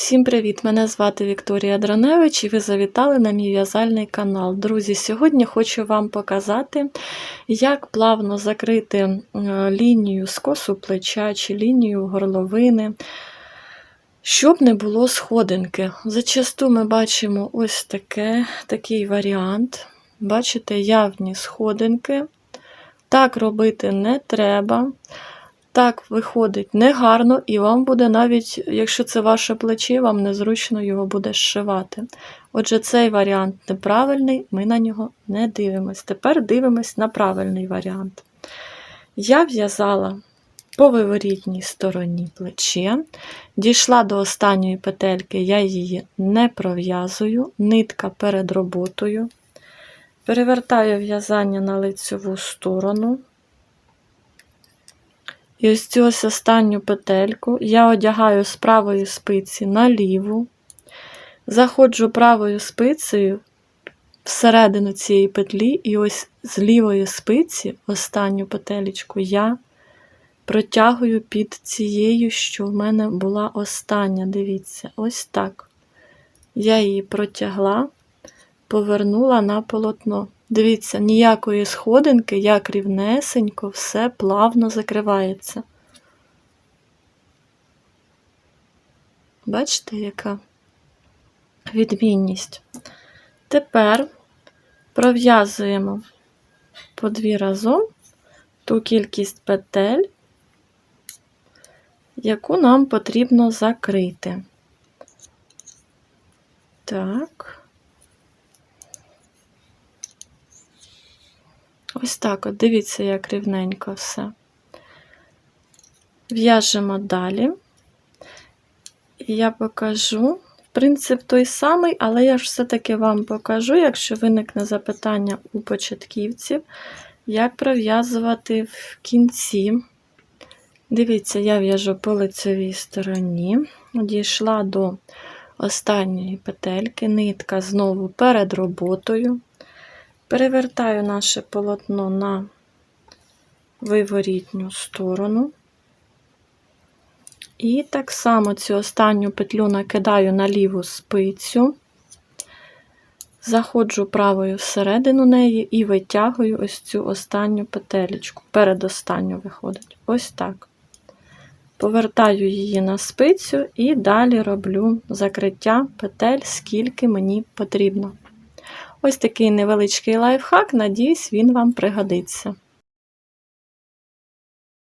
Всім привіт! Мене звати Вікторія Драневич і ви завітали на мій в'язальний канал. Друзі, сьогодні хочу вам показати, як плавно закрити е, лінію скосу плеча чи лінію горловини, щоб не було сходинки. Зачасту ми бачимо ось таке, такий варіант. Бачите, явні сходинки. Так робити не треба. Так виходить негарно, і вам буде навіть, якщо це ваше плече, вам незручно його буде зшивати. Отже, цей варіант неправильний, ми на нього не дивимось. Тепер дивимось на правильний варіант. Я в'язала по виворітній стороні плече, дійшла до останньої петельки, я її не пров'язую, нитка перед роботою. Перевертаю в'язання на лицеву сторону. І ось цю ось останню петельку я одягаю з правої спиці на ліву, заходжу правою спицею всередину цієї петлі, і ось з лівої спиці останню петелечку я протягую під цією, що в мене була остання. Дивіться, ось так. Я її протягла, повернула на полотно. Дивіться, ніякої сходинки, як рівнесенько, все плавно закривається. Бачите, яка відмінність? Тепер пров'язуємо по дві разом ту кількість петель, яку нам потрібно закрити. Так. Ось так от, дивіться, як рівненько все. В'яжемо далі. І я покажу. Принцип той самий, але я ж все-таки вам покажу, якщо виникне запитання у початківців, як пров'язувати в кінці. Дивіться, я в'яжу по лицевій стороні, дійшла до останньої петельки, нитка знову перед роботою. Перевертаю наше полотно на виворітню сторону. І так само цю останню петлю накидаю на ліву спицю, заходжу правою всередину неї і витягую ось цю останню петелечку. Передостанню виходить. Ось так. Повертаю її на спицю і далі роблю закриття петель, скільки мені потрібно. Ось такий невеличкий лайфхак, надіюсь, він вам пригодиться.